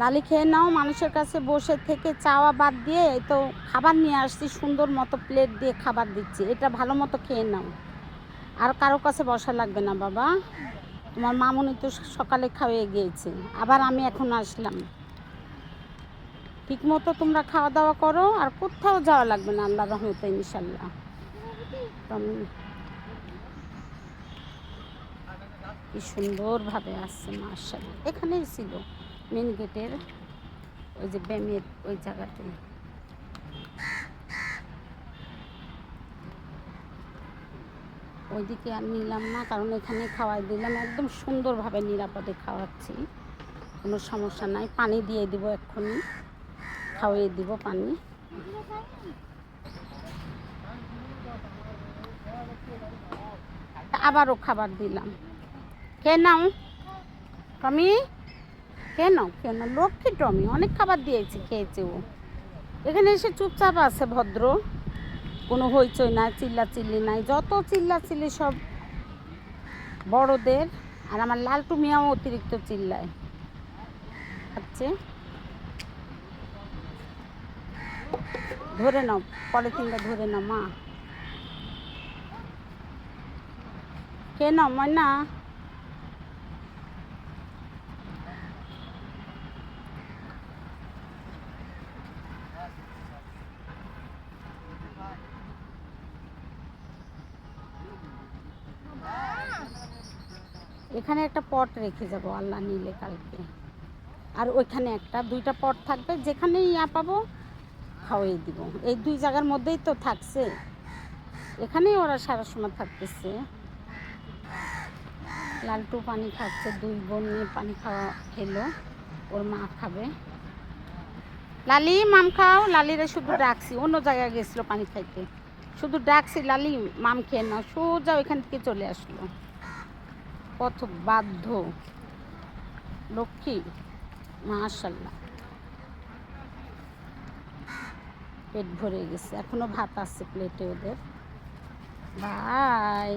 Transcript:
লালি খেয়ে নাও, মানুষের কাছে বসে থেকে চাওয়া বাদ দিয়ে এই তো খাবার নিয়ে আসছি, সুন্দর মতো প্লেট দিয়ে খাবার দিচ্ছি। এটা ভালো মতো খেয়ে নাও। আর কারও কাছে বসা লাগবে না বাবা। তোমার মামুনি তো সকালে খাওয়িয়ে গিয়েছে। আবার আমি এখন আসলাম। ঠিক মতো তোমরা খাওয়া দাওয়া করো, আর কোথাও যাওয়া লাগবে না আল্লাহ রহমতে ইনশাল্লাহ কি সুন্দরভাবে আসছে মার্শাল এখানেই ছিল। মেন গেটের ওই যে ব্যামের ওই জায়গাতে। ওইদিকে আর নিলাম না, কারণ এখানে খাওয়াই দিলাম, একদম সুন্দরভাবে নিরাপদে খাওয়াচ্ছি। কোনো সমস্যা নাই, পানি দিয়ে দিব এক্ষুনি। খাওয়িয়ে দিব পানি। আবারও খাবার দিলাম। কে নাও? টমি? কে কেন? লক্ষ্মী টমি, অনেক খাবার দিয়েছি, খেয়েছে ও। এখানে এসে চুপচাপ আছে ভদ্র। কোনো হইচই নাই চিল্লা চিল্লি নাই, যত চিল্লা চিল্লি সব বড়দের। আর আমার লালটু মিয়াও অতিরিক্ত চিল্লায়। হচ্ছে ধরে নাও, পলিথিনটা ধরে নাও, মা। কেন, ময়না? এখানে একটা পট রেখে যাব, আল্লাহ নিলে কালকে। আর ওইখানে একটা, দুইটা পট থাকবে যেখানে ইয়া পাবো, খাওয়াই দিব। এই দুই জায়গার মধ্যেই তো থাকছে। এখানেই ওরা সারা সময় থাকতেছে। লালটু পানি খাচ্ছে, দুই বোন নিয়ে পানি খাওয়া খেলো, ওর মা খাবে। লালি, মাম খাও, লালিরে শুধু ডাকছি, অন্য জায়গায় গেছিল পানি খাইতে। শুধু ডাকছি, লালি, মাম খেয়ে নাও, সোজা ওইখান থেকে চলে আসলো। কত বাধ্য। লক্ষ্মী মাশাল্লাহ পেট ভরে গেছে। এখনও ভাত আছে প্লেটে ওদের। বাই